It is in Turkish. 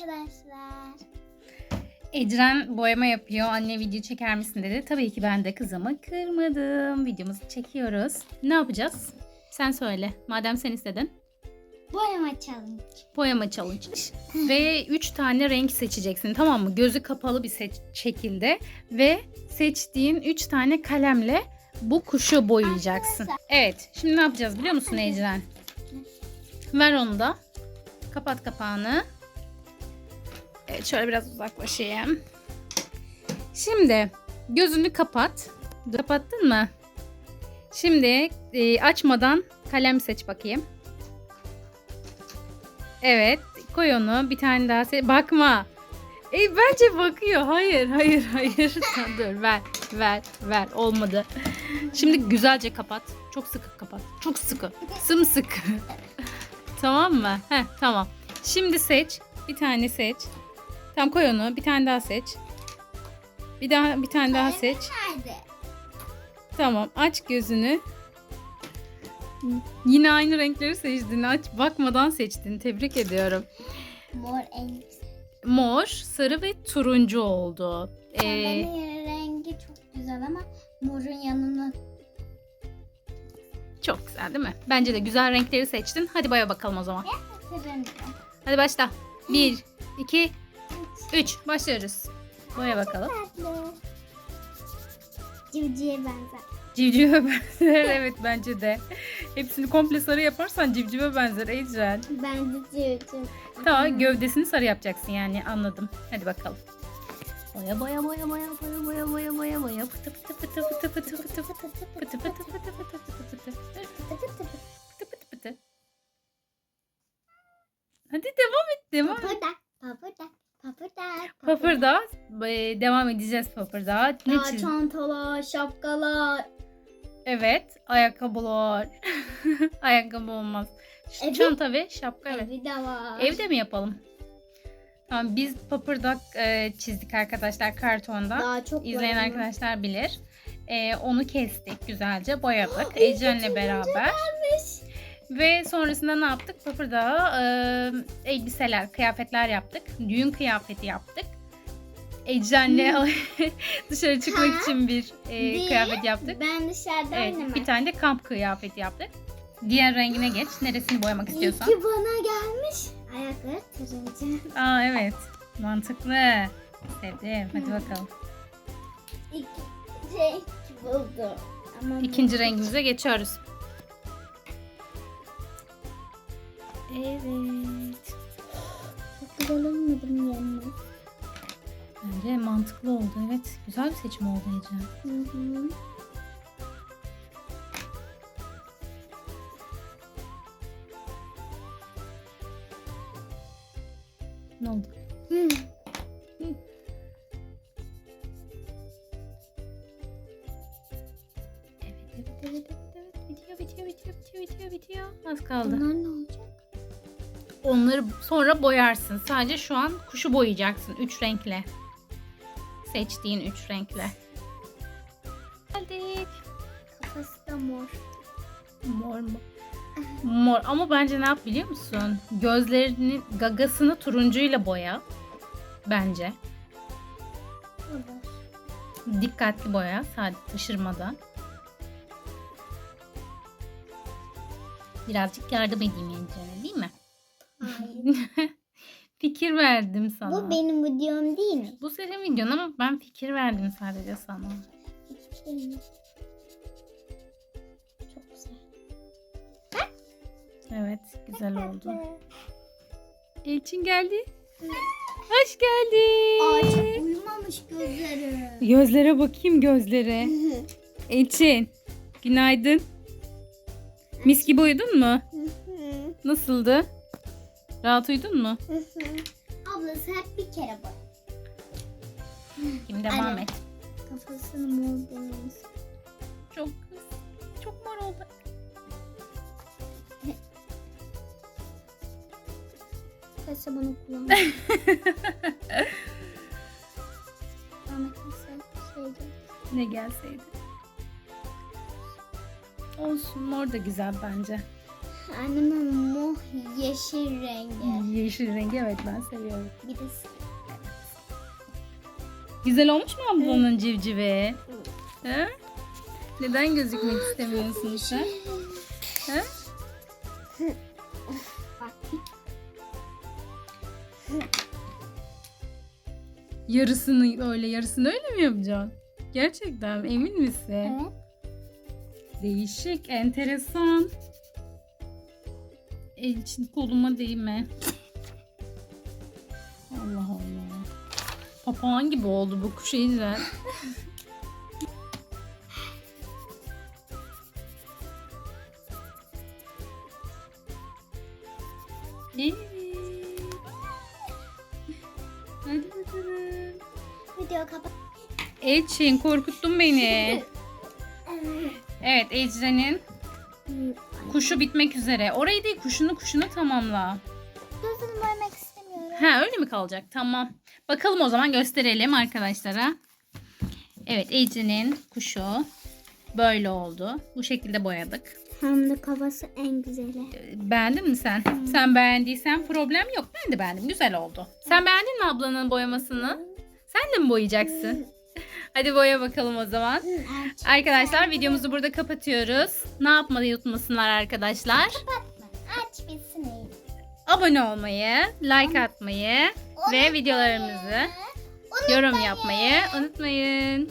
arkadaşlar. Ecren boyama yapıyor. Anne video çeker misin dedi. Tabii ki ben de kızımı kırmadım. Videomuzu çekiyoruz. Ne yapacağız? Sen söyle. Madem sen istedin. Boyama challenge. Boyama challenge. ve 3 tane renk seçeceksin tamam mı? Gözü kapalı bir şekilde ve seçtiğin 3 tane kalemle bu kuşu boyayacaksın. Evet. Şimdi ne yapacağız biliyor musun Ecren? Ver onu da. Kapat kapağını. Evet şöyle biraz uzaklaşayım. Şimdi gözünü kapat. Kapattın mı? Şimdi e, açmadan kalem seç bakayım. Evet koy onu bir tane daha se- bakma. E, bence bakıyor. Hayır hayır hayır. Dur ver ver ver olmadı. Şimdi güzelce kapat. Çok sıkı kapat. Çok sıkı. Sımsıkı. tamam mı? Heh tamam. Şimdi seç. Bir tane seç. Tamam koy onu. Bir tane daha seç. Bir daha bir tane daha seç. Nerede? Tamam aç gözünü. Yine aynı renkleri seçtin. Aç bakmadan seçtin. Tebrik ediyorum. Mor en. Mor, sarı ve turuncu oldu. Ee, Benim rengi çok güzel ama morun yanına çok güzel değil mi? Bence de güzel renkleri seçtin. Hadi baya bakalım o zaman. Hadi başla. 1, 2, 3. Başlıyoruz. Boya bakalım. Tatlı. Benzer. Civcive benzer. evet bence de. Hepsini komple sarı yaparsan civcive benzer Ecren. Ben de civcive. Tamam gövdesini sarı yapacaksın yani anladım. Hadi bakalım. Boya boya boya boya boya boya boya boya boya pıtı pıtı pıtı pıtı pıtı pıtı pıtı pıtı pıtı pıtı pıtı pıtı pıtı pıtı pıtı. Hadi devam et devam et. Papırda e, devam edeceğiz papırda. Ne Daha çiz? çantalar, şapkalar. Evet ayakkabılar. Ayakkabı olmaz. Evet. Çanta ve şapka evet. Evi de var. Evde mi yapalım? Tamam biz papırdak e, çizdik arkadaşlar kartonda. Daha çok İzleyen var arkadaşlar bilir. E, onu kestik güzelce boyadık Ecren'le kötü beraber. Ve sonrasında ne yaptık? Papırdağa e, elbiseler, kıyafetler yaptık. Düğün kıyafeti yaptık. Ecren'le dışarı çıkmak. Ha? için bir e, Diye kıyafet yaptık. Ben dışarıda Evet, oynamak. bir tane de kamp kıyafeti yaptık. Diğer rengine geç. Neresini boyamak İyi istiyorsan. ki bana gelmiş. Ayakları turuncu. Aa evet. Mantıklı. Sevdim. Hadi Hı. bakalım. İki renk buldum. Ama İkinci bu- rengimize geçiyoruz. Evet. Çok güzel olmadı mı yanına? Bence mantıklı oldu. Evet. Güzel bir seçim oldu Ece. Hı hı. Ne oldu? Hı. Evet, evet, evet, evet, evet. Bitiyor, bitiyor, bitiyor, bitiyor, bitiyor, bitiyor. Az kaldı. Bunlar ne olacak? Onları sonra boyarsın. Sadece şu an kuşu boyayacaksın. Üç renkle. Seçtiğin üç renkle. Geldik. Kafası da mor. Mor mu? Mor ama bence ne yap biliyor musun? Gözlerinin gagasını turuncuyla boya. Bence. Olur. Dikkatli boya. Sadece taşırmadan. Birazcık yardım edeyim Yence'ne değil mi? Hayır. fikir verdim sana. Bu benim videom değil mi? Bu senin videon ama ben fikir verdim sadece sana. Çok güzel. Evet güzel oldu. Elçin geldi. Hoş geldin. Ay uyumamış gözleri. Gözlere bakayım gözlere. Elçin günaydın. Mis gibi uyudun mu? Nasıldı? Rahat uyudun mu? Ablası hep bir kere bak. Şimdi devam Anne. et. Kafasını mor boyamış. Çok çok mor oldu. Kasa bunu kullan. Bana kasa şeydi. Ne gelseydi. Olsun mor da güzel bence. Annemin mor yeşil rengi. Yeşil rengi evet ben seviyorum. Bir de Güzel olmuş mu ablanın civcivi? Ha? Neden gözükmek istemiyorsun sen? Bak. Yarısını öyle yarısını öyle mi yapacaksın? Gerçekten mi? emin misin? Evet. Değişik, enteresan. El için koluma değme. Allah Allah. Papağan gibi oldu bu kuş iyice. Evet. Hadi bakalım. Video kapat. Elçin korkuttun beni. Evet Ecren'in kuşu bitmek üzere. Orayı değil kuşunu kuşunu tamamla. Gözünü boyamak istemiyorum. Ha öyle mi kalacak? Tamam. Bakalım o zaman gösterelim arkadaşlara. Evet Ecren'in kuşu böyle oldu. Bu şekilde boyadık. Hem de kafası en güzeli. Beğendin mi sen? Sen beğendiysen problem yok. Ben de beğendim. Güzel oldu. Sen beğendin mi ablanın boyamasını? Sen de mi boyayacaksın? Hadi boya bakalım o zaman. Arkadaşlar videomuzu burada kapatıyoruz. Ne yapmayı unutmasınlar arkadaşlar. Kapatma. Aç bitsin. Abone olmayı, like atmayı ve videolarımızı yorum yapmayı unutmayın.